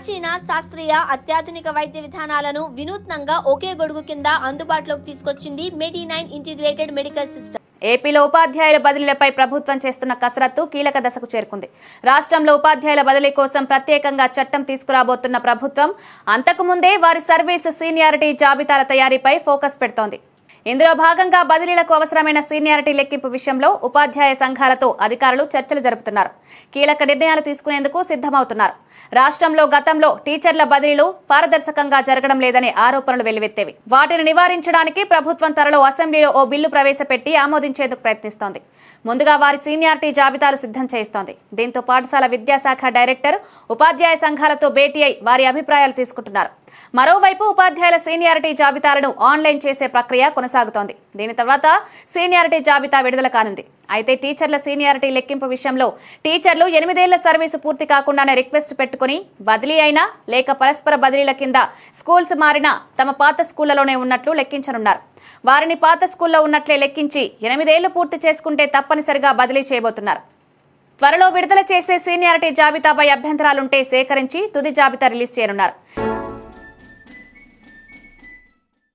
ప్రాచీన శాస్త్రీయ అత్యాధునిక వైద్య విధానాలను వినూత్నంగా ఒకే గొడుగు కింద అందుబాటులోకి తీసుకొచ్చింది medi nine integrated medical system. ఏపీలో ఉపాధ్యాయుల బదిలీలపై ప్రభుత్వం చేస్తున్న కసరత్తు కీలక దశకు చేరుకుంది. రాష్ట్రంలో ఉపాధ్యాయుల బదిలీ కోసం ప్రత్యేకంగా చట్టం తీసుకురాబోతున్న ప్రభుత్వం అంతకుముందే వారి సర్వీస్ సీనియారిటీ జాబితాల తయారీపై ఫోకస్ పెడుతోంది. ఇందులో భాగంగా బదిలీలకు అవసరమైన సీనియారిటీ లెక్కింపు విషయంలో ఉపాధ్యాయ సంఘాలతో అధికారులు చర్చలు జరుపుతున్నారు. కీలక నిర్ణయాలు తీసుకునేందుకు సిద్ధమవుతున్నారు. రాష్ట్రంలో గతంలో టీచర్ల బదిలీలు పారదర్శకంగా జరగడం లేదనే ఆరోపణలు వెల్లువెత్తేవి. వాటిని నివారించడానికి ప్రభుత్వం త్వరలో అసెంబ్లీలో ఓ బిల్లు ప్రవేశపెట్టి ఆమోదించేందుకు ప్రయత్నిస్తోంది. ముందుగా వారి సీనియారిటీ జాబితాలు సిద్ధం చేస్తోంది దీంతో పాఠశాల విద్యాశాఖ డైరెక్టర్ ఉపాధ్యాయ సంఘాలతో భేటీ అయి వారి అభిప్రాయాలు తీసుకుంటున్నారు. మరోవైపు ఉపాధ్యాయుల సీనియారిటీ జాబితాలను ఆన్లైన్ చేసే ప్రక్రియ కొనసాగుతుంది. దీని తర్వాత సీనియారిటీ జాబితా విడుదల కానుంది. అయితే టీచర్ల సీనియారిటీ లెక్కింపు విషయంలో టీచర్లు ఎనిమిదేళ్ళ సర్వీసు పూర్తి కాకుండానే రిక్వెస్ట్ పెట్టుకుని బదిలీ అయినా లేక పరస్పర బదిలీల కింద స్కూల్స్ మారినా తమ పాత స్కూళ్ళలోనే ఉన్నట్లు లెక్కించనున్నారు. వారిని పాత స్కూల్లో ఉన్నట్లే లెక్కించి ఎనిమిదేళ్ళు పూర్తి చేసుకుంటే తప్పనిసరిగా బదిలీ చేయబోతున్నారు. త్వరలో విడుదల చేసే సీనియారిటీ జాబితాపై అభ్యంతరాలుంటే సేకరించి తుది జాబితా రిలీజ్ చేయనున్నారు.